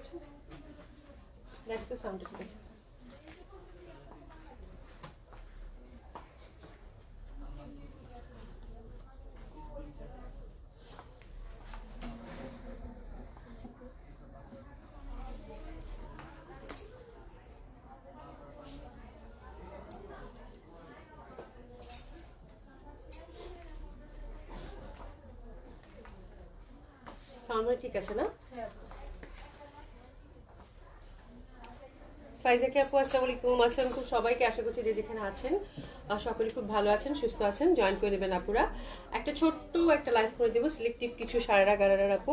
হচ্ছে দেখ তো সাউন্ড ঠিক আছে সাউন্ড ঠিক আছে না? ফাইজাকে আপু, আসসালামু আলাইকুম। আসসালাম খুব সবাইকে। আশা করছি যে যেখানে আছেন সকলে খুব ভালো আছেন, সুস্থ আছেন। জয়েন করে নেবেন আপুরা। একটা ছোট্ট একটা লাইভ করে দেবো সিলেক্টিভ কিছু সারারা গারারার আপু।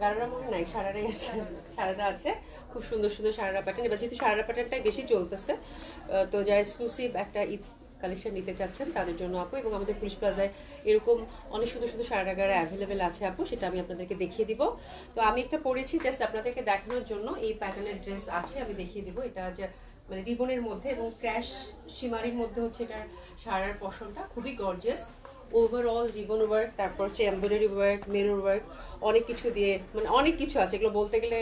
গারারা মনে নাই, সারারাই আছে, সারারা আছে। খুব সুন্দর সুন্দর সারারা প্যাটার্ন এবার যেহেতু সারারা প্যাটার্নটাই বেশি চলতেছে তো যারা এক্সক্লুসিভ একটা ঈদ কালেকশন নিতে চাচ্ছেন, তাদের জন্য আপু, এবং আমাদের পুলিশ প্লাজায় এরকম অনেক সুন্দর সুন্দর সারাগারা অ্যাভেলেবেল আছে আপু, সেটা আমি আপনাদেরকে দেখিয়ে দিব। তো আমি একটা পরেছি জাস্ট আপনাদেরকে দেখানোর জন্য, এই প্যাটার্নের ড্রেস আছে, আমি দেখিয়ে দিব। এটা যে মানে রিবনের মধ্যে এবং ক্র্যাশ সীমারির মধ্যে হচ্ছে এটার সারার পশনটা খুবই গর্জিয়াস ওভারঅল রিবন ওয়ার্ক তারপর হচ্ছে এমব্রয়ডারি ওয়ার্ক মেরুর ওয়ার্ক অনেক কিছু দিয়ে মানে অনেক কিছু আছে। এগুলো বলতে গেলে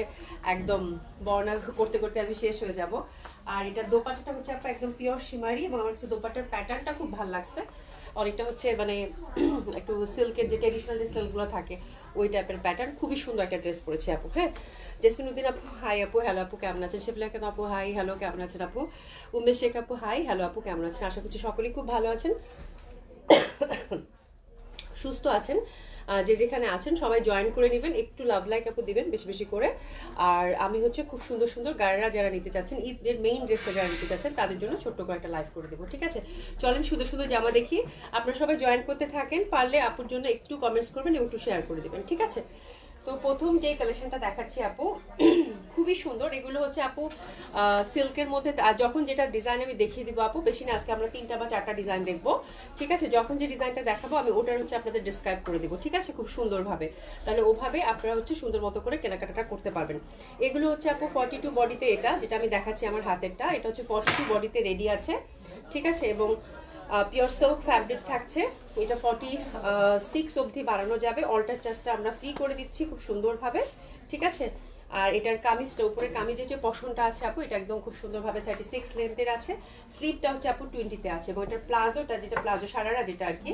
একদম বর্ণা করতে করতে আমি শেষ হয়ে যাব। আর এটা দোপাট্টাটা হচ্ছে আপনার একদম পিওর সীমারি এবং আমার কাছে দোপাট্টার প্যাটার্নটা খুব ভালো লাগছে। অনেকটা হচ্ছে মানে একটু সিল্কের যে ট্রেডিশনাল যে সিল্কগুলো থাকে, ওই টাইপের প্যাটার্ন খুবই সুন্দর একটা ড্রেস পরেছে আপু হ্যাঁ? জেসমিন উদ্দিন আপু হাই আপু হ্যালো আপু, কেমন আছেন? শিবলা কেন আপু হাই হ্যালো কেমন আছেন আপু? উমেশ শেখ আপু হাই হ্যালো আপু, কেমন আছেন? আশা করছি সকলেই খুব ভালো আছেন। সুস্থ আছেন। যে যেখানে আছেন সবাই জয়েন করে নেবেন, একটু লাভ লাইক আপু দিবেন বেশি বেশি করে। আর আমি হচ্ছে খুব সুন্দর সুন্দর গায়েরা যারা নিতে চাচ্ছেন, ঈদের মেইন ড্রেসে যারা নিতে চাচ্ছেন, তাদের জন্য ছোট্ট করে একটা লাইভ করে দেবো, ঠিক আছে? চলেন সুন্দর সুন্দর জামা দেখি। আপনারা সবাই জয়েন করতে থাকেন, পারলে আপুর জন্য একটু কমেন্টস করবেন এবং একটু শেয়ার করে দেবেন, ঠিক আছে? তো প্রথম যে কালেকশনটা দেখাচ্ছি আপু, খুবই সুন্দর। এগুলো হচ্ছে আপু সিল্কের মধ্যে যখন যেটা ডিজাইন আমি দেখিয়ে দিব আপু, বেশি না, আজকে আমরা তিনটা বা চারটা ডিজাইন দেখব। ঠিক আছে? যখন যে ডিজাইনটা দেখাবো, আমি ওটার হচ্ছে আপনাদের ডিসক্রাইব করে দেবো। ঠিক আছে? খুব সুন্দরভাবে। তাহলে ওভাবে আপনারা হচ্ছে সুন্দর মতো করে কেনাকাটাটা করতে পারবেন। এগুলো হচ্ছে আপু ফর্টি টু বডিতে এটা, যেটা আমি দেখাচ্ছি আমার হাতেরটা। এটা হচ্ছে ফর্টি টু বডিতে রেডি আছে। ঠিক আছে? এবং পিওর সিল্ক ফ্যাব্রিক থাকছে। এটা ফর্টি সিক্স অবধি বাড়ানো যাবে। অল্টার চার্জটা আমরা ফ্রি করে দিচ্ছি খুব সুন্দরভাবে, ঠিক আছে? আর এটার কামিজটা উপরে কামিজের যে পশনটা আছে আপু, এটা একদম খুব সুন্দরভাবে থার্টি সিক্স লেন্থের আছে। স্লিপটা হচ্ছে আপু টোয়েন্টিতে আছে। এবং এটার প্লাজোটা, যেটা প্লাজো সারারা যেটা আর কি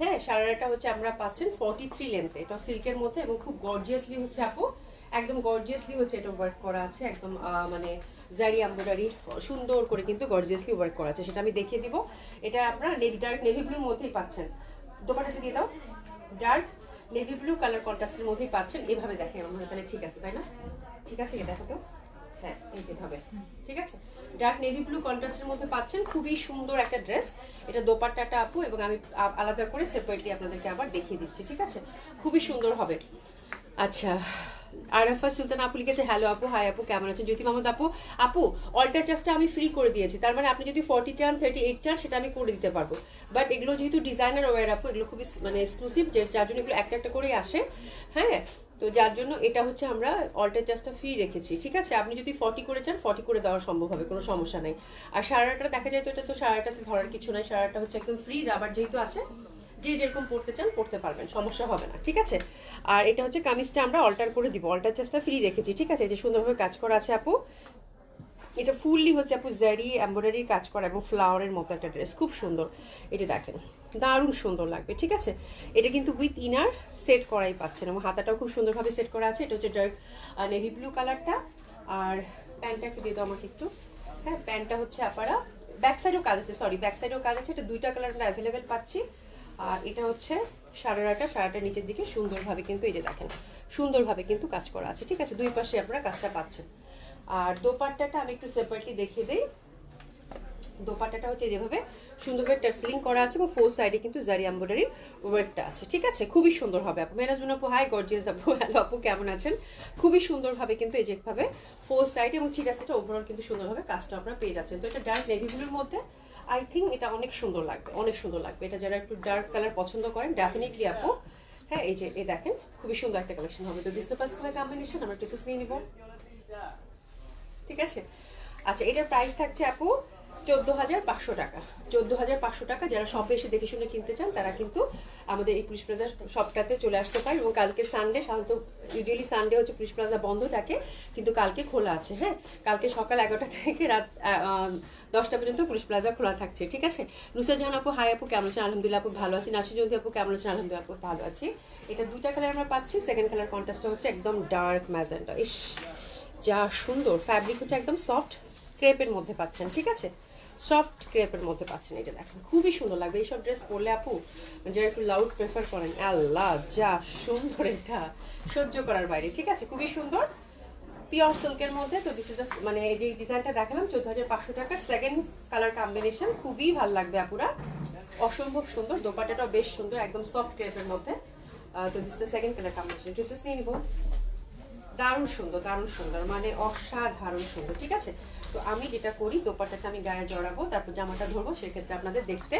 হ্যাঁ সারারাটা হচ্ছে আমরা পাচ্ছেন ফর্টি থ্রি লেন্থে এটা সিল্কের মধ্যে এবং খুব গর্জিয়াসলি হচ্ছে আপু। একদম গর্জিয়াসলি হচ্ছে এটা ওয়ার্ক করা আছে। একদম মানে জারি এমব্রয়ডারি সুন্দর করে কিন্তু গর্জিয়াসলি ওয়ার্ক করা আছে সেটা আমি দেখিয়ে দিব। এটা আপনারা নেভি ডার্ক নেভি ব্লুর মধ্যেই পাচ্ছেন। দোপাটাটা দিয়ে দাও। ডার্ক নেভি ব্লু কালার কন্ট্রাস্টের মধ্যেই পাচ্ছেন। এভাবে দেখেন আমার তাহলে ঠিক আছে, তাই না? ঠিক আছে দেখো তো। হ্যাঁ এই ঠিক আছে? ডার্ক নেভি ব্লু কন্ট্রাস্টের মধ্যে পাচ্ছেন। খুবই সুন্দর একটা ড্রেস এটা দোপাট্টাটা আপু, এবং আমি আলাদা করে সেপারেটলি আপনাদেরকে আবার দেখিয়ে দিচ্ছি। ঠিক আছে? খুবই সুন্দর হবে। আচ্ছা আরাফা সুলতান আপু লিখেছে হ্যালো আপু হাই আপু, কেমন আছেন? জ্যোতি মোহাম্মদ আপু আপু অল্টার চার্জটা আমি ফ্রি করে দিয়েছি। তার মানে আপনি যদি ফর্টি চান থার্টি এইট চান, সেটা আমি করে দিতে পারব। বাট এগুলো যেহেতু ডিজাইনার ওয়ার আপু, এগুলো খুবই মানে এক্সক্লুসিভ যে যার জন্য এগুলো একটা একটা করেই আসে। হ্যাঁ? তো যার জন্য এটা হচ্ছে আমরা অল্টার চার্জটা ফ্রি রেখেছি। ঠিক আছে? আপনি যদি ফর্টি করে চান ফর্টি করে দেওয়া সম্ভব হবে, কোনো সমস্যা নেই। আর সারাটা দেখা যায় তো, এটা তো সারাটাতে ধরার কিছু নাই। সারাটা হচ্ছে একদম ফ্রি রাবার যেহেতু আছে যে যেরকম পড়তে চান পড়তে পারবেন, সমস্যা হবে না, ঠিক আছে? আর এটা হচ্ছে কামিজটা আমরা অল্টার করে দিব অল্টার চার্জটা ফ্রি রেখেছি, ঠিক আছে? যে সুন্দরভাবে কাজ করা আছে আপু। এটা ফুললি হচ্ছে আপু জারি এমব্রয়ডারির কাজ করা এবং ফ্লাওয়ারের মতো একটা ড্রেস খুব সুন্দর। যে দেখেন, দারুণ সুন্দর লাগবে, ঠিক আছে? এটা কিন্তু উইথ ইনার সেট করাই পাচ্ছেন এবং হাতাটাও খুব সুন্দরভাবে সেট করা আছে। এটা হচ্ছে ডার্ক নেভি ব্লু কালারটা আর প্যান্টটা একটু দিয়ে দাও আমাকে একটু। হ্যাঁ প্যান্টটা হচ্ছে আপনারা ব্যাক সাইডেও কাজ আছে সরি ব্যাক সাইডেও কাজ আছে। এটা দুইটা কালার আমরা অ্যাভেলেবেল পাচ্ছি। আর এটা হচ্ছে সারারাটা, সারাটা নিচের দিকে সুন্দরভাবে কিন্তু এই যে দেখেন, সুন্দরভাবে কিন্তু কাজ করা আছে, ঠিক আছে? দুই পাশে আপনারা কাজটা পাচ্ছেন। আর দোপাট্টাটা আমি একটু সেপারেটলি দেখিয়ে দিই। দোপাট্টাটা হচ্ছে যেভাবে সুন্দরভাবে টার্সলিং করা আছে এবং ফোর সাইডে কিন্তু জারি এম্বয়ডারির ওয়ার্কটা আছে, ঠিক আছে? খুবই সুন্দর হবে আপু। মেরাজমিন আপু হাই গর্জিয়াস আপু। হ্যালো আপু, কেমন আছেন? খুবই সুন্দরভাবে কিন্তু এই যেভাবে ফোর সাইড এবং ঠিক আছে, এটা ওভারঅল কিন্তু সুন্দরভাবে কাজটা আপনারা পেয়ে যাচ্ছেন। তো এটা ডার্ক নেভি ব্লুর মধ্যে আই থিঙ্ক এটা অনেক সুন্দর লাগবে, অনেক সুন্দর লাগবে। এটা যারা একটু ডার্ক কালার পছন্দ করেন ডেফিনেটলি আপু। হ্যাঁ এই যে এ দেখেন, খুবই সুন্দর একটা কালেকশন হবে। তো দিস ফার্স্ট কালার কম্বিনেশন আমরা টিসেস নিয়ে নিব। ঠিক আছে? আচ্ছা এটার প্রাইস থাকছে আপু চোদ্দ হাজার পাঁচশো টাকা। চোদ্দ হাজার পাঁচশো টাকা, যারা শপে এসে দেখে শুনে কিনতে চান, তারা কিন্তু আমাদের এই পুলিশ প্লাজা সবটাতে চলে আসতে পারেন এবং কালকে সানডে সাধারণত ইউজুয়ালি সানডে হচ্ছে পুলিশ প্লাজা বন্ধ থাকে, কিন্তু কালকে খোলা আছে হ্যাঁ? কালকে সকাল এগারোটা থেকে রাত দশটা পর্যন্ত পুলিশ প্লাজা খোলা থাকছে, ঠিক আছে? নুসা জাহান আপু, হাই আপু, কেমন আছেন? আলহামদুলিল্লাহ আপু, ভালো আছি। নাসি নাসিরুদ্দি আপু, কেমন আছেন? আলহামদুলিল্লাহ আপু, ভালো আছি। এটা দুইটা কালার আমরা পাচ্ছি সেকেন্ড কালার কন্ট্রাস্টটা হচ্ছে একদম ডার্ক ম্যাজেন্টা ইস, যা সুন্দর। ফ্যাব্রিক হচ্ছে একদম সফট ক্রেপের মধ্যে পাচ্ছেন, ঠিক আছে? সফট ক্রেপের মধ্যে পাচ্ছেন এটা দেখেন, খুবই সুন্দর লাগবে। এইসব ড্রেস পরলে আপু, যারা একটু লাউড প্রেফার করেন, আল্লাহ, যা সুন্দর এটা সহ্য করার বাইরে, ঠিক আছে? খুবই সুন্দর। পিওর সিল্কের মধ্যে, তো দিস ইজ মানে যে ডিজাইনটা দেখালাম, চোদ্দ হাজার পাঁচশো টাকার সেকেন্ড কালার কম্বিনেশন খুবই ভালো লাগবে আপুরা। অসম্ভব সুন্দর দোপাটাটাও বেশ সুন্দর, একদম সফট ক্রেপের মধ্যে। তো this the second colour combination dresses নিয়ে নিবো। দারুণ সুন্দর দারুণ সুন্দর মানে অসাধারণ সুন্দর, ঠিক আছে? তো আমি যেটা করি দোপাটাটা আমি গায়ে জড়াবো, তারপর জামাটা ধরবো, সেক্ষেত্রে আপনাদের দেখতে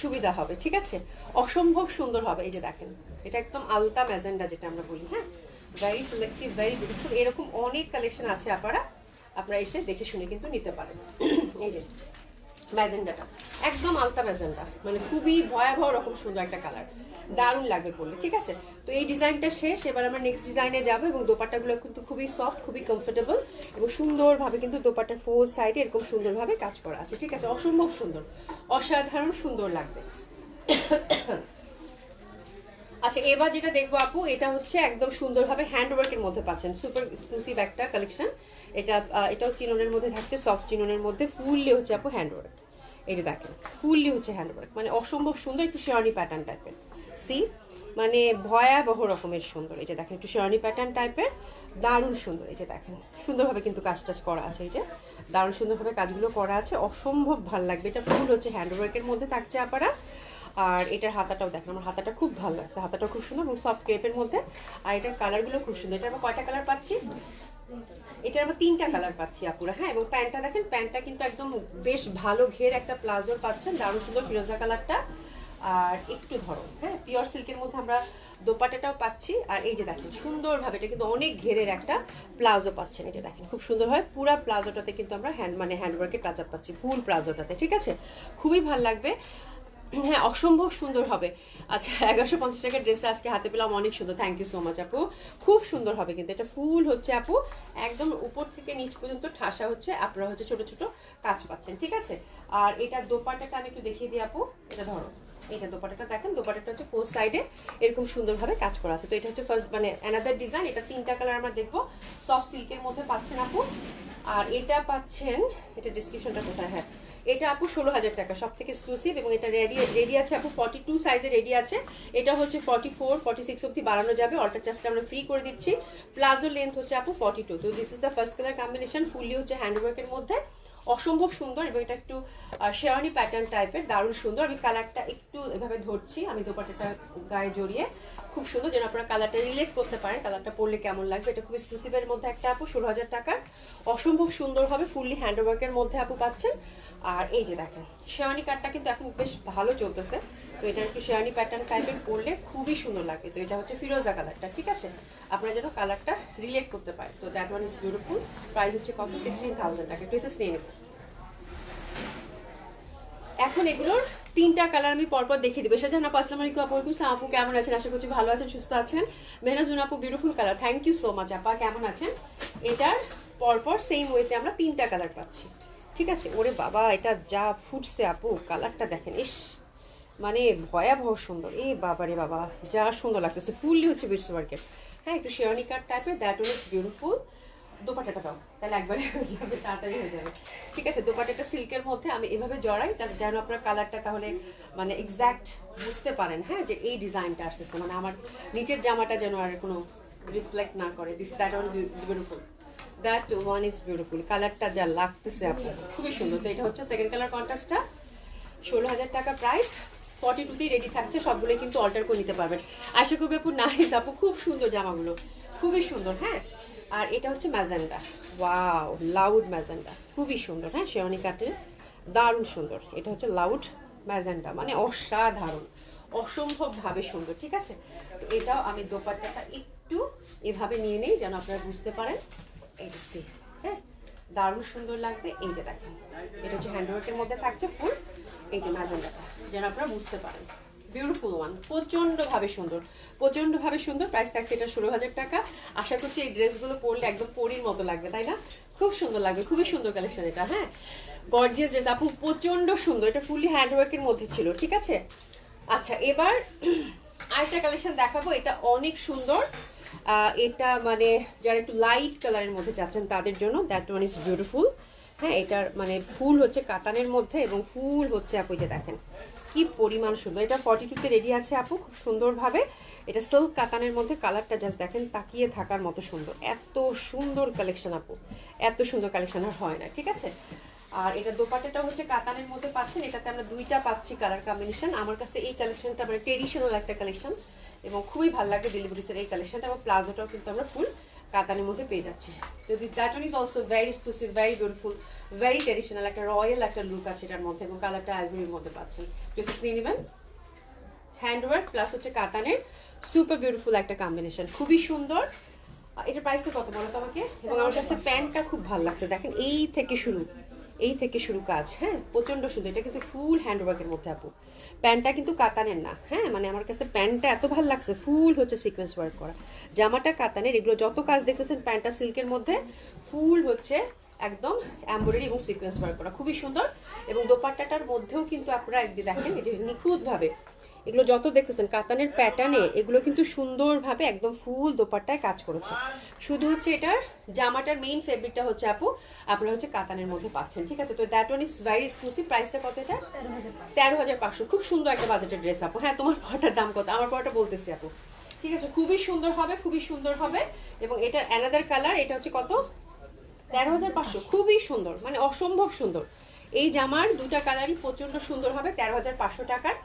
সুবিধা হবে, ঠিক আছে? অসম্ভব সুন্দর হবে, এই যে দেখেন, এটা একদম আলতা ম্যাজেন্ডা যেটা আমরা বলি হ্যাঁ? ভেরি সিলেক্টিভ ভেরি বিউটিফুল এরকম অনেক কালেকশন আছে, আপনারা আপনারা এসে দেখে শুনে কিন্তু নিতে পারেন। এই যে ম্যাজেন্ডাটা একদম আলতা ম্যাজেন্ডা মানে খুবই ভয়াবহ রকম সুন্দর একটা কালার দারুণ লাগবে পরলে, ঠিক আছে? তো এই ডিজাইনটা শেষ, এবার আমরা নেক্সট ডিজাইনে যাব এবং দোপাট্টাগুলো কিন্তু খুবই সফট খুবই কমফোর্টেবল এবং সুন্দরভাবে কিন্তু দোপাট্টার ফোর সাইডে এরকম সুন্দরভাবে কাজ করা আছে, ঠিক আছে? অসম্ভব সুন্দর, অসাধারণ সুন্দর লাগবে। আচ্ছা এবার যেটা দেখব আপু, এটা হচ্ছে একদম সুন্দরভাবে হ্যান্ডওয়ার্কের মধ্যে পাচ্ছেন। সুপার এক্সক্লুসিভ একটা কালেকশন এটা এটাও চিননের মধ্যে থাকছে সফট চিননের মধ্যে ফুললি হচ্ছে আপু হ্যান্ডওয়ার্ক এই যে দেখেন, ফুললি হচ্ছে হ্যান্ডওয়ার্ক মানে অসম্ভব সুন্দর একটু শেরানি প্যাটার্ন টাইপের সি মানে ভয়াবহ রকমের সুন্দর। যে দেখেন, একটু শেরানি প্যাটার্ন টাইপের দারুণ সুন্দর। যে দেখেন, সুন্দরভাবে কিন্তু কাজ টাজ করা আছে যে। দারুণ সুন্দরভাবে কাজগুলো করা আছে, অসম্ভব ভালো লাগবে। এটা ফুল হচ্ছে হ্যান্ডওয়ার্কের মধ্যে থাকছে আপারা। আর এটার হাতাটাও দেখেন, আমার হাতাটা খুব ভালো লাগছে। হাতাটাও খুব সুন্দর এবং সফট ক্রেপের মধ্যে। আর এটার কালারগুলো খুব সুন্দর। এটা আমরা কয়টা কালার পাচ্ছি? এটা আমরা তিনটা কালার পাচ্ছি, আপুরা। হ্যাঁ এবং প্যান্টটা দেখেন, প্যান্টটা কিন্তু একদম বেশ ভালো ঘের একটা প্লাজোর পাচ্ছেন, দারুণ সুন্দর ফিরোজা কালারটা। আর একটু ধরো হ্যাঁ পিওর সিল্কের মধ্যে আমরা দোপাটাটাও পাচ্ছি, আর এই যে দেখেন, সুন্দরভাবে এটা কিন্তু অনেক ঘেরের একটা প্লাজো পাচ্ছেন যে দেখেন, খুব সুন্দরভাবে পুরা প্লাজোটাতে কিন্তু আমরা হ্যান্ড মানে হ্যান্ডওয়ার্কের টাচ আপ পাচ্ছি ফুল প্লাজোটাতে, ঠিক আছে? খুবই ভালো লাগবে। হ্যাঁ অসম্ভব সুন্দর হবে। আচ্ছা এগারোশো পঞ্চাশ টাকার ড্রেসটা আজকে হাতে পেলাম, অনেক সুন্দর। থ্যাংক ইউ সো মাচ আপু। খুব সুন্দর হবে কিন্তু, এটা ফুল হচ্ছে, আপু। একদম উপর থেকে নিচ পর্যন্ত ঠাসা হচ্ছে, আপনারা হচ্ছে ছোট ছোট কাজ পাচ্ছেন, ঠিক আছে? আর এটা দোপাটাটা আমি একটু দেখিয়ে দিই, আপু। এটা ধরো এটা দোপাটাটা দেখেন দোপাটাটা হচ্ছে ফোর সাইডে এরকম সুন্দরভাবে কাজ করা আছে। তো এটা হচ্ছে ফার্স্ট মানে অ্যানাদার ডিজাইন এটা তিনটা কালার আমরা দেখব। সফট সিল্কের মধ্যে পাচ্ছেন, আপু। আর এটা পাচ্ছেন, এটা ডিসক্রিপশনটা কোথায়? হ্যাঁ এটা আপু ষোলো হাজার টাকা সব থেকে এক্সক্লুসিভ এবং এটা রেডি রেডি আছে আপু। ফর্টি টু সাইজে রেডি আছে। এটা হচ্ছে ফর্টি ফোর ফর্টি সিক্স অব্দি বাড়ানো যাবে। অল্টার চার্জটা আমরা ফ্রি করে দিচ্ছি। প্লাজো লেন্থ হচ্ছে আপু ফর্টি টু তো this is the first colour combination fully হচ্ছে হ্যান্ডওয়ার্কের মধ্যে। অসম্ভব সুন্দর এবং এটা একটু শেয়ানি প্যাটার্ন টাইপের দারুণ সুন্দর। আমি কালারটা একটু এভাবে ধরছি। আমি দোপাটাটা গায়ে জড়িয়ে। খুব সুন্দর যেন আপনারা কালারটা রিলেট করতে পারেন কালারটা পরলে কেমন লাগবে? এটা খুব এক্সক্লুসিভের মধ্যে একটা আপু, ষোলো হাজার টাকার। অসম্ভব সুন্দর হবে ফুললি হ্যান্ডওয়ার্কের মধ্যে আপু পাচ্ছেন। আর এই যে দেখেন শেয়ানি কাটটা কিন্তু এখন বেশ ভালো চলতেছে। তো এটা একটু শেয়ানি প্যাটার্ন টাইপের পরলে খুবই সুন্দর লাগবে। তো এটা হচ্ছে ফিরোজা কালারটা ঠিক আছে? আপনারা যেন কালারটা রিলেট করতে পারেন। তো that one is beautiful price হচ্ছে কত? সিক্সটিন থাউজেন্ড টাকা। প্রিসেস নিয়ে এখন এগুলোর তিনটা কালার আমি পরপর দেখিয়ে দেবো। শাহজাহান আপু, আসসালামু আলাইকুম আপু, ওয়ালাইকুম আপু, কেমন আছেন? আশা করছি ভালো আছেন, সুস্থ আছেন। মেহনাজুন আপু beautiful colour thank you so much আপা, কেমন আছেন? এটার পরপর সেম ওয়েতে আমরা তিনটা কালার পাচ্ছি। ঠিক আছে? ওরে বাবা, এটা যা ফুটছে আপু কালারটা দেখেন, ইস মানে ভয়াবহ সুন্দর। এ বাবা রে বাবা, যা সুন্দর লাগতেছে। ফুললি হচ্ছে বিটস ওয়ার্কের হ্যাঁ একটু কাট টাইপের দ্যাট ওয়ান বিউটিফুল দোপাটাটা দাও তাহলে একবারে হয়ে যাবে, তাড়াতাড়ি হয়ে যাবে। ঠিক আছে, দোপাটাটা সিল্কের মধ্যে আমি এভাবে জড়াই তাহলে যেন আপনার কালারটা তাহলে মানে এক্স্যাক্ট বুঝতে পারেন হ্যাঁ যে এই ডিজাইনটা আসতেছে। মানে আমার নিচের জামাটা যেন আর কোনো রিফ্লেক্ট না করে। This that one beautiful that one is beautiful কালারটা যা লাগতেছে আপনার, খুবই সুন্দর। তো এটা হচ্ছে সেকেন্ড কালার কন্ট্রাস্টটা ষোলো হাজার টাকা প্রাইস ফর্টি টুতেই রেডি থাকছে, সবগুলোই কিন্তু অল্টার করে নিতে পারবেন। আশা করবি আপু নাইস আপু, খুব সুন্দর জামাগুলো। খুবই সুন্দর হ্যাঁ। আর এটা হচ্ছে ম্যাজেন্ডা ওয়াও লাউড ম্যাজেন্ডা খুবই সুন্দর হ্যাঁ? শেওয়ানি কাটের দারুণ সুন্দর। এটা হচ্ছে লাউড ম্যাজেন্ডা মানে অসাধারণ অসম্ভবভাবে সুন্দর ঠিক আছে? তো এটাও আমি দোপাট্টাটা একটু এভাবে নিয়ে নিই যেন আপনারা বুঝতে পারেন। এই see, হ্যাঁ? দারুণ সুন্দর লাগবে। এই যে দেখেন এটা হচ্ছে হ্যান্ডওয়ার্কের মধ্যে থাকছে ফুল এই যে ম্যাজেন্ডাটা যেন আপনারা বুঝতে পারেন। বিউটিফুল ওয়ান প্রচণ্ড ভাবে সুন্দর। প্রচণ্ড ভাবে সুন্দর। প্রাইস থাকছে এটা ষোলো হাজার টাকা। আশা করছি এই ড্রেসগুলো পরলে একদম পরির মতো লাগবে, তাই না? খুব সুন্দর লাগবে, খুবই সুন্দর কালেকশন এটা হ্যাঁ? গর্জিয়াস ড্রেস আপু প্রচণ্ড সুন্দর। এটা ফুললি হ্যান্ডওয়ার্কের মধ্যে ছিল, ঠিক আছে? আচ্ছা এবার আরেকটা কালেকশন দেখাবো। এটা অনেক সুন্দর। এটা মানে যারা একটু লাইট কালারের মধ্যে যাচ্ছেন তাদের জন্য দ্যাট ওয়ান ইজ বিউটিফুল হ্যাঁ এটার মানে ফুল হচ্ছে কাতানের মধ্যে এবং ফুল হচ্ছে, আপু যে দেখেন, কি পরিমাণ সুন্দর। এটা ফর্টি টুতে রেডি আছে, আপু, খুব সুন্দরভাবে। এটা সিল্ক কাতানের মধ্যে কালারটা জাস্ট দেখেন, তাকিয়ে থাকার মতো সুন্দর। এত সুন্দর কালেকশন আপু। এত সুন্দর কালেকশন আর হয় না, ঠিক আছে? আর এটা দোপাট্টাটা হচ্ছে কাতানের মধ্যে পাচ্ছেন। এটাতে আমরা দুইটা পাচ্ছি কালার কম্বিনেশন আমার কাছে এই কালেকশনটা মানে ট্রেডিশনাল একটা কালেকশন এবং খুবই ভালো লাগে ডেলিভারিসের এই কালেকশনটা এবং প্লাজোটাও কিন্তু আমরা ফুল কাতানের মধ্যে পেয়ে যাচ্ছি। যদি that one is also very exclusive very beautiful very traditional একটা রয়্যাল একটা লুক আছে এটার মধ্যে এবং কালারটা আইভরির মধ্যে পাচ্ছেন। ড্রেসেস নিয়ে নেবেন। হ্যান্ডওয়ার্ক প্লাস হচ্ছে কাতানের সুপার বিউটিফুল একটা কম্বিনেশন খুবই সুন্দর। এটার প্রাইসটা কত বলো তো আমাকে? এবং আমার কাছে প্যান্টটা খুব ভালো লাগছে। দেখেন এই থেকে শুরু, এই থেকে শুরু কাজ হ্যাঁ? প্রচণ্ড সুন্দর। এটা কিন্তু ফুল হ্যান্ডওয়ার্কের মধ্যে আপু। প্যান্টটা কিন্তু কাতানের না হ্যাঁ? মানে আমার কাছে প্যান্টটা এত ভালো লাগছে, ফুল হচ্ছে সিকোয়েন্স ওয়ার্ক করা। জামাটা কাতানের, এগুলো যত কাজ দেখতেছেন প্যান্টটা সিল্কের মধ্যে ফুল হচ্ছে একদম এমব্রয়ডারি এবং সিকোয়েন্স ওয়ার্ক করা। খুবই সুন্দর। এবং দোপাট্টাটার মধ্যেও কিন্তু আপনারা একদিন দেখেন যে নিখুঁতভাবে এগুলো যত দেখতেছেন, কাতানের প্যাটার্নে এগুলো কিন্তু সুন্দরভাবে একদম ফুল দোপাট্টায় কাজ করেছে। শুধু হচ্ছে এটার জামাটার মেইন ফেব্রিকটা হচ্ছে আপু, আপনারা হচ্ছে কাতানের মধ্যে পাচ্ছেন, ঠিক আছে? তো that one is very exclusive প্রাইসটা কত এটা? তেরো হাজার পাঁচশো। খুব সুন্দর একটা বাজেটের ড্রেস আপু। হ্যাঁ তোমার পরটার দাম কত? আমার পরটা বলতেছি আপু। ঠিক আছে, খুবই সুন্দর হবে, খুবই সুন্দর হবে। এবং এটার অ্যানাদার কালার এটা হচ্ছে কত? তেরো হাজার পাঁচশো। খুবই সুন্দর মানে অসম্ভব সুন্দর। এই জামার দুটা কালারই প্রচণ্ড সুন্দর হবে, তেরো হাজার পাঁচশো টাকার।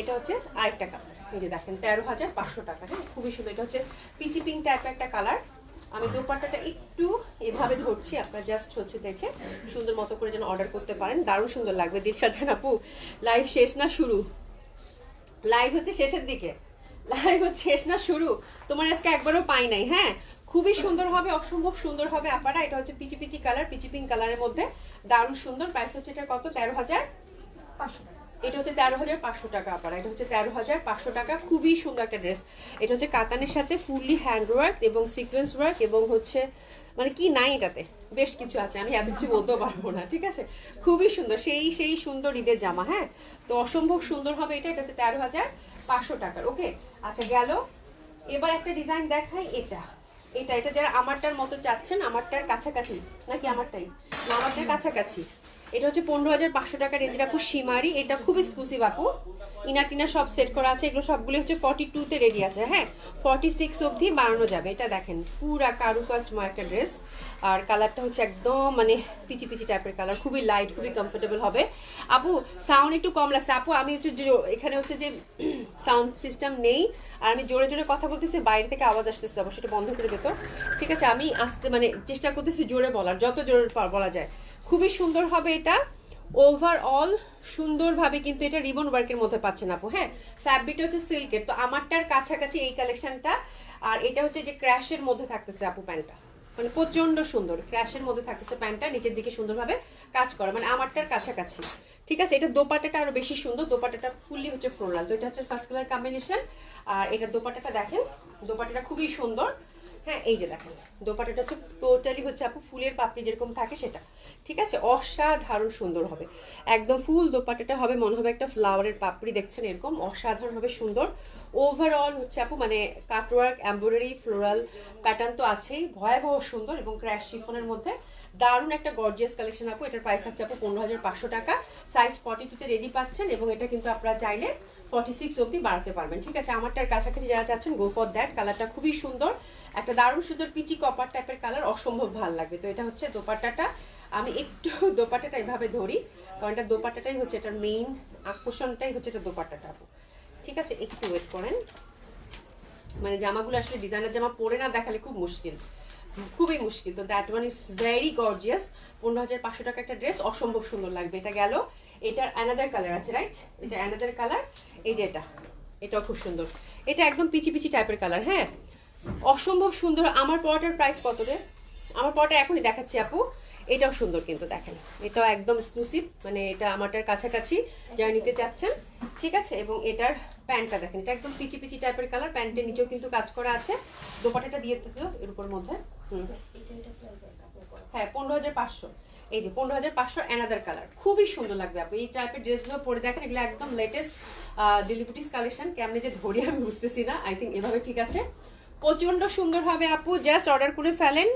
এটা হচ্ছে আরেকটা কালার এই যে দেখেন, তেরো হাজার পাঁচশো টাকা। হ্যাঁ খুবই সুন্দর। এটা হচ্ছে পিচি পিঙ্ক টাইপ একটা কালার আমি দোপাট্টাটা একটু এভাবে ধরছি, আপনার জাস্ট হচ্ছে দেখে সুন্দর মতো করে যেন অর্ডার করতে পারেন। দারুণ সুন্দর লাগবে দিশা জান আপু। লাইভ শেষ না শুরু? লাইভ হচ্ছে শেষের দিকে। লাইভ হচ্ছে শেষ না শুরু? তোমার আজকে একবারও পাই নাই হ্যাঁ? খুবই সুন্দর হবে, অসম্ভব সুন্দর হবে আপারা এটা হচ্ছে peachy peachy colour peachy pink কালারের মধ্যে। দারুণ সুন্দর। প্রাইস হচ্ছে এটা কত? তেরো হাজার এটা হচ্ছে তেরো হাজার পাঁচশো টাকা আপারা, এটা হচ্ছে তেরো হাজার পাঁচশো টাকা, খুবই সুন্দর একটা ড্রেস। এটা হচ্ছে কাতানের সাথে ফুললি হ্যান্ড ওয়ার্ক এবং সিকোয়েন্স ওয়ার্ক এবং হচ্ছে মানে কি নাই এটাতে? বেশ কিছু আছে, আমি এত কিছু বলতেও পারব না, ঠিক আছে? খুবই সুন্দর, সেই সেই সুন্দর ঈদের জামা হ্যাঁ? তো অসম্ভব সুন্দর হবে এটা এটা হচ্ছে তেরো হাজার পাঁচশো টাকার, ওকে? আচ্ছা গেল। এবার একটা ডিজাইন দেখাই এটা। এটা এটা যারা আমারটার মতো চাচ্ছেন, আমারটার কাছাকাছি, নাকি আমারটাই? আমারটার কাছাকাছি। এটা হচ্ছে পনেরো হাজার পাঁচশো টাকা রেঞ্জের আপু সীমারি এটা খুব এক্সক্লুসিভ আপু। ইনার টিনার সব সেট করা আছে। এগুলো সবগুলো হচ্ছে ফর্টি টুতে রেডি আছে। হ্যাঁ ফর্টি সিক্স অবধি বানানো যাবে। এটা দেখেন, পুরা কারুকাজময় একটা ড্রেস আর কালারটা হচ্ছে একদম মানে পিচি পিচি টাইপের কালার খুবই লাইট খুবই কমফোর্টেবল হবে। আপু সাউন্ড একটু কম লাগছে। আপু, আমি হচ্ছে এখানে হচ্ছে যে সাউন্ড সিস্টেম নেই। আর আমি জোরে জোরে কথা বলতেছি, বাইরে থেকে আওয়াজ আসতেছে। অবশ্যই এটা বন্ধ করে দিত ঠিক আছে, আমি আসতে মানে চেষ্টা করতেছি জোরে বলার। যত জোরে বলা যায়। খুবই সুন্দর হবে এটা। ওভারঅল সুন্দরভাবে কিন্তু এটা রিবন ওয়ার্কের মধ্যে পাচ্ছেন আপু হ্যাঁ? ফ্যাব্রিকটা হচ্ছে সিল্কের তো আমারটার কাছাকাছি এই কালেকশনটা আর এটা হচ্ছে যে ক্র্যাশের মধ্যে থাকতেছে আপু প্যান্টটা মানে প্রচণ্ড সুন্দর ক্র্যাশের মধ্যে থাকতেছে প্যান্টটা নিচের দিকে সুন্দরভাবে কাজ করা। মানে আমারটার কাছাকাছি। ঠিক আছে? এটা দোপাটাটা আরও বেশি সুন্দর দোপাটাটা ফুললি হচ্ছে ফ্লোরাল তো এটা হচ্ছে ফার্স্ট কালার কম্বিনেশন আর এটা দোপাটাটা দেখেন দোপাটাটা খুবই সুন্দর। হ্যাঁ এই যে দেখেন দোপাটাটা হচ্ছে টোটালি হচ্ছে আপু ফুলের পাপড়ি যেরকম থাকে সেটা। ঠিক আছে? অসাধারণ সুন্দর হবে। একদম ফুল দোপাটাটা হবে, মনে হবে একটা ফ্লাওয়ারের পাপড়ি, দেখছেন এরকম? অসাধারণ হবে সুন্দর। ওভারঅল হচ্ছে আপু মানে কাটওয়ার্ক এমব্রয়ডারি ফ্লোরাল প্যাটার্ন তো আছেই, ভয়াবহ সুন্দর এবং ক্র্যাশ শিফনের মধ্যে। দারুণ একটা গর্জিয়াস কালেকশন আপু, এটার প্রাইস থাকছে আপু পনেরো হাজার পাঁচশো টাকা। সাইজ ফর্টি টুতে রেডি পাচ্ছেন এবং এটা কিন্তু আপনারা চাইলে ফর্টি সিক্স অব্দি বাড়াতে পারবেন। ঠিক আছে? আমারটার কাছাকাছি যারা চাচ্ছেন গো ফর দ্যাট কালারটা খুবই সুন্দর। একটা দারুণ সুন্দর পিচি কপার টাইপের কালার অসম্ভব ভালো লাগবে। তো এটা হচ্ছে দোপাট্টাটা। আমি একটু দোপাট্টাটা এভাবে ধরি, কারণ এটা দোপাট্টাটাই হচ্ছে এটার মেইন আকর্ষণটাই হচ্ছে এটা দোপাট্টাটা ঠিক আছে? একটু ওয়েট করেন। মানে জামাগুলো আসলে ডিজাইনার জামা পরে না দেখালে খুব মুশকিল। খুবই মুশকিল। তো that one is very gorgeous পনেরো হাজার পাঁচশো টাকা একটা ড্রেস অসম্ভব সুন্দর লাগবে। এটা গেল। এটার অ্যানাদার কালার আছে রাইট এটা অ্যানাদার কালার এই যে এটা। এটাও খুব সুন্দর। এটা একদম পিচি পিচি টাইপের কালার হ্যাঁ? অসম্ভব সুন্দর। আমার পরোটার প্রাইস কত রে? আমার পরোটা এখনই দেখাচ্ছি আপু। এটাও সুন্দর কিন্তু, দেখেন। এটাও একদম এক্সক্লুসিভ মানে এটা আমারটার কাছাকাছি যারা নিতে চাচ্ছেন। ঠিক আছে? এবং এটার প্যান্টটা দেখেন। এটা একদম পিচি পিচি টাইপের কালার প্যান্টের নিচেও কিন্তু কাজ করা আছে। দোপাটাটা দিয়ে দিতে এর উপর মধ্যে। হ্যাঁ পনেরো হাজার পাঁচশো। এই যে পনেরো হাজার পাঁচশো অ্যানাদার কালার খুবই সুন্দর লাগবে আপু। এই টাইপের ড্রেসগুলো পরে দেখেন, এগুলো একদম লেটেস্ট দিলিপুটিস কালেকশন কেমনি যে ধরি আমি বুঝতেছি না। আই থিঙ্ক এভাবে ঠিক আছে। প্রচণ্ড সুন্দর হবে আপু। জাস্ট অর্ডার করে ফেলেন।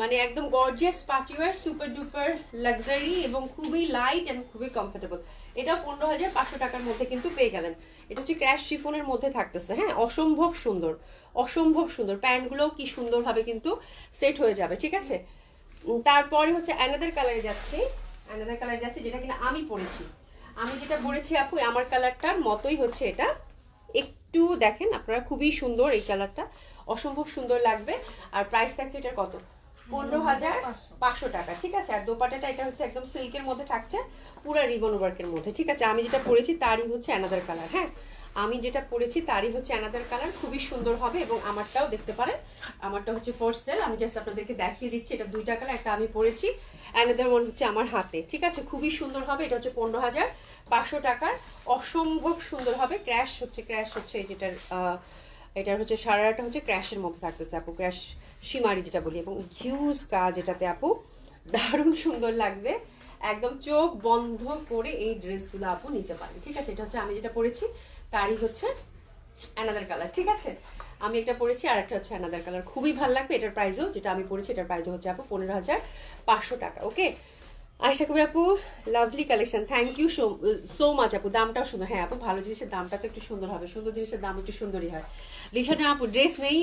মানে একদম gorgeous party wear super duper luxury এবং খুবই লাইট এবং খুবই কমফোর্টেবল এটা পনেরো হাজার পাঁচশো টাকার মধ্যে কিন্তু পেয়ে গেলেন। এটা হচ্ছে ক্র্যাশ শিফনের মধ্যে থাকতেছে। হ্যাঁ অসম্ভব সুন্দর। অসম্ভব সুন্দর। প্যান্টগুলোও কি সুন্দরভাবে কিন্তু সেট হয়ে যাবে, ঠিক আছে? তারপরে হচ্ছে অ্যানাদার কালারে যাচ্ছি। অ্যানাদার কালারে যাচ্ছি যেটা কিনা আমি পরেছি। আমি যেটা পরেছি আপু, আমার কালারটার মতোই হচ্ছে এটা। একটু দেখেন আপনারা, খুবই সুন্দর এই কালারটা অসম্ভব সুন্দর লাগবে। আর প্রাইস থাকছে এটার কত? পনেরো হাজার পাঁচশো টাকা, ঠিক আছে? আর দোপাটাটা এটা হচ্ছে একদম সিল্কের মধ্যে থাকছে, পুরো রিবন ওয়ার্কের মধ্যে, ঠিক আছে? আমি যেটা পরেছি তারই হচ্ছে অ্যানাদার কালার হ্যাঁ? আমি যেটা পরেছি তারই হচ্ছে অ্যানাদার কালার খুবই সুন্দর হবে এবং আমারটাও দেখতে পারেন। আমারটা হচ্ছে ফোর্থ সেল আমি জাস্ট আপনাদেরকে দেখিয়ে দিচ্ছি, এটা দুইটা কালার একটা আমি পরেছি। অ্যানাদার ওয়ান হচ্ছে আমার হাতে। ঠিক আছে? খুবই সুন্দর হবে। এটা হচ্ছে পনেরো হাজার পাঁচশো টাকার। অসম্ভব সুন্দর হবে। ক্র্যাশ হচ্ছে ক্র্যাশ হচ্ছে যেটার এটার হচ্ছে সারাটা হচ্ছে ক্র্যাশের মধ্যে থাকতেছে আপু। ক্র্যাশ সীমারি যেটা বলি। এবং হিউজ কাজ এটাতে আপু। দারুণ সুন্দর লাগবে। একদম চোখ বন্ধ করে এই ড্রেসগুলো আপু নিতে পারেন। ঠিক আছে? এটা হচ্ছে আমি যেটা পরেছি। তারই হচ্ছে অ্যানাদার কালার ঠিক আছে? আমি একটা পরেছি আর একটা হচ্ছে অ্যানাদার কালার খুবই ভালো লাগবে এটার প্রাইসও যেটা আমি পরেছি এটার প্রাইসও হচ্ছে আপু পনেরো হাজার পাঁচশো টাকা ওকে আশা করি আপু lovely collection thank you so so much আপু, দামটাও সুন্দর। হ্যাঁ আপু, ভালো জিনিসের দামটা তো একটু সুন্দর হবে, সুন্দর জিনিসের দাম একটু সুন্দরই হয়। লিসা জান আপু ড্রেস নেই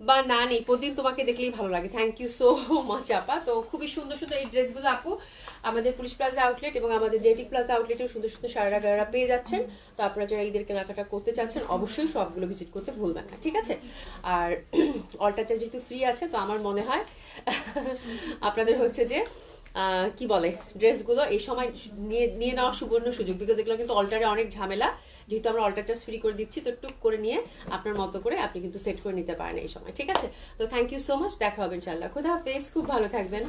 বা না নেই, প্রতিদিন তোমাকে দেখলেই ভালো লাগে। থ্যাংক ইউ সো মাচ আপা। তো খুবই সুন্দর সুন্দর এই ড্রেসগুলো আপু, আমাদের পুলিশ প্লাজা আউটলেট এবং আমাদের জেটিক প্লাজা আউটলেটেও সুন্দর সুন্দর সারা গাড়া পেয়ে যাচ্ছেন। তো আপনারা যারা ঈদের কেনাকাটা করতে চাচ্ছেন, অবশ্যই সবগুলো ভিজিট করতে ভুলবেন না, ঠিক আছে? আর অল্টা চার্জ যেহেতু ফ্রি আছে, তো আমার মনে হয় আপনাদের হচ্ছে যে কি বলে, ড্রেসগুলো এই সময় নিয়ে নিয়ে নেওয়ার সুবর্ণ সুযোগ। বিকজ এগুলো কিন্তু অল্টারে অনেক ঝামেলা। যেহেতু আমরা অল্টার চার্জ ফ্রি করে দিচ্ছি, তো টুক করে নিয়ে আপনার মতো করে আপনি কিন্তু সেট করে নিতে পারেন এই সময়, ঠিক আছে? তো থ্যাংক ইউ সো মাচ দেখা হবে ইনশাল্লাহ খুদা হাফেজ, খুব ভালো থাকবেন।